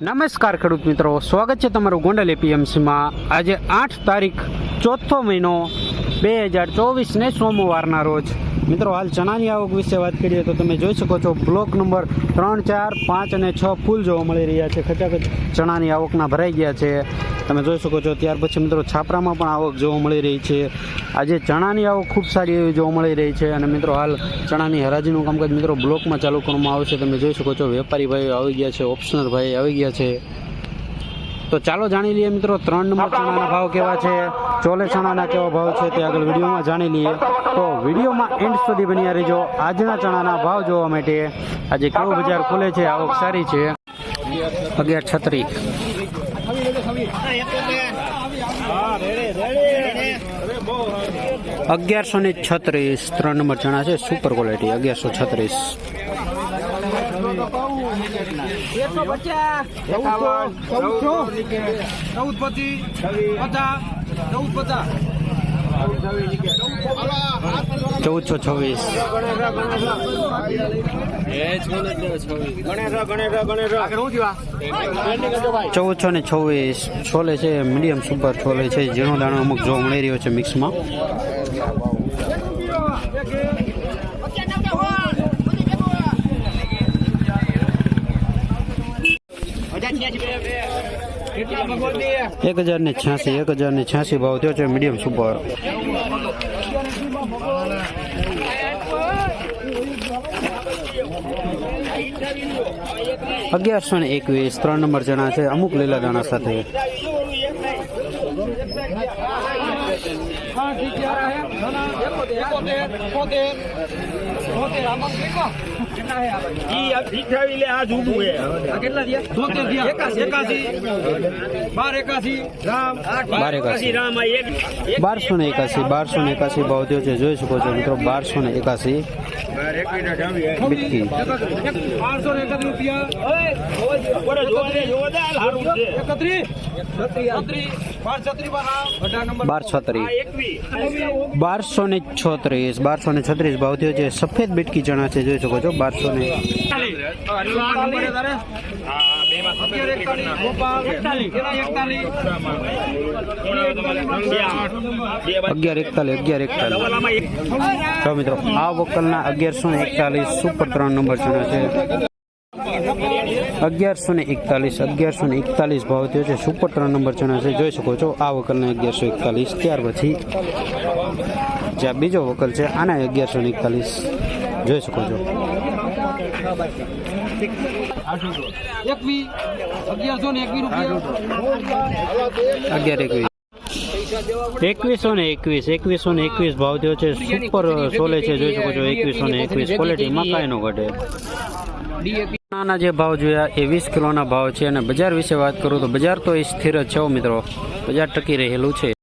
નમસ્કાર ખેડૂત મિત્રો સ્વાગત છે તમારું ગોંડલ એપીએમસીમાં આજે આઠ તારીખ ચોથો મહિનો બે હજાર ચોવીસને સોમવારના રોજ. મિત્રો, હાલ ચણાની આવક વિશે વાત કરીએ તો તમે જોઈ શકો છો, બ્લોક નંબર ત્રણ, ચાર, પાંચ અને છ ફૂલ જોવા મળી રહ્યા છે. ખચાખચ ચણાની આવકના ભરાઈ ગયા છે. તમે જોઈ શકો છો, ત્યાર પછી મિત્રો છાપરામાં પણ આવક જોવા મળી રહી છે. આજે ચણાની આવક ખૂબ સારી એવી જોવા મળી રહી છે અને મિત્રો, હાલ ચણાની હરાજીનું કામકાજ મિત્રો બ્લોકમાં ચાલુ કરવામાં આવશે તમે જોઈ શકો છો, વેપારી ભાઈઓ આવી ગયા છે, ઓપ્શનર ભાઈ આવી ગયા છે. તો ચાલો જાણી લઈએ મિત્રો, ત્રણ નંબર ચણાના ભાવ કેવા છે? ચોલે કેવા ભાવ છે તે આગળ વિડીયોમાં જાણી લઈએ. તો વિડીયોમાં એન્ડ સુધી બન્યા રહેજો. આજના ચણાના ભાવ જોવા માટે આજે કેવું બજાર ખુલે છે, આવક સારી છે? અગિયાર છત્રીસ. અગિયારસો ને છત્રીસ. ત્રણ નંબર ચણા છે સુપર ક્વોલિટી અગિયારસો છત્રીસ. ચૌદ પચાસ. ચૌદ પચાસ ચૌદસો છવ્વીસ. ચૌદસો ને છવ્વીસ. છોલે છે, મીડિયમ સુપર છોલે છે, ઝીણો દાણો અમુક જોવા મળી રહ્યો છે મિક્સમાં. એક હજાર ને છ્યાસી એક હજાર ને છ્યાસી ભાવ થયો છે મીડિયમ સુપર અગિયારસો ને એકવીસ, ત્રણ નંબર જણા છે, અમુક લીલા દાણા સાથે. એકાસી રામ બાર એકાસી બારસો ને એકાસી, બારસો ને એકાસી ભાવ થયો છે. જોઈ શકો છો મિત્રો, બારસો ને એકાસી. બારસો ને છત્રીસ. બારસો ને છત્રીસ ભાવ થયો છે. સફેદ બીટકી ચણા છે. જોઈ શકો છો, બારસો ને. અગિયાર એકતાલીસ અગિયાર એકતાલીસ. તો મિત્રો આ વકલના અગિયારસો ને એકતાલીસ સુપર ત્રણ નંબર ચણા છે. અગિયારસો ને એકતાલીસ અગિયારસો ને એકતાલીસ ભાવ થયો છે. સુપર ત્રણ નંબર ચણા છે. જોઈ શકો છો આ વકલના અગિયારસો એકતાલીસ. ત્યાર પછી જ્યાં બીજો વકલ છે આના અગિયારસો ને એકતાલીસ. જોઈ શકો છો. અગિયાર એકવીસ એકવીસો ને એકવીસ, એકવીસો ને એકવીસ ભાવ થયો છે. સુપર સોલે છે, જોઈ શકો છો, એકવીસો ને એકવીસ. ક્વોલિટી કાંઈ નો ઘટે. નાના જે ભાવ જોયા એ વીસ કિલોના ભાવ છે. અને બજાર વિશે વાત કરું તો બજાર તો એ સ્થિર જ છે મિત્રો. બજાર ટકી રહેલું છે.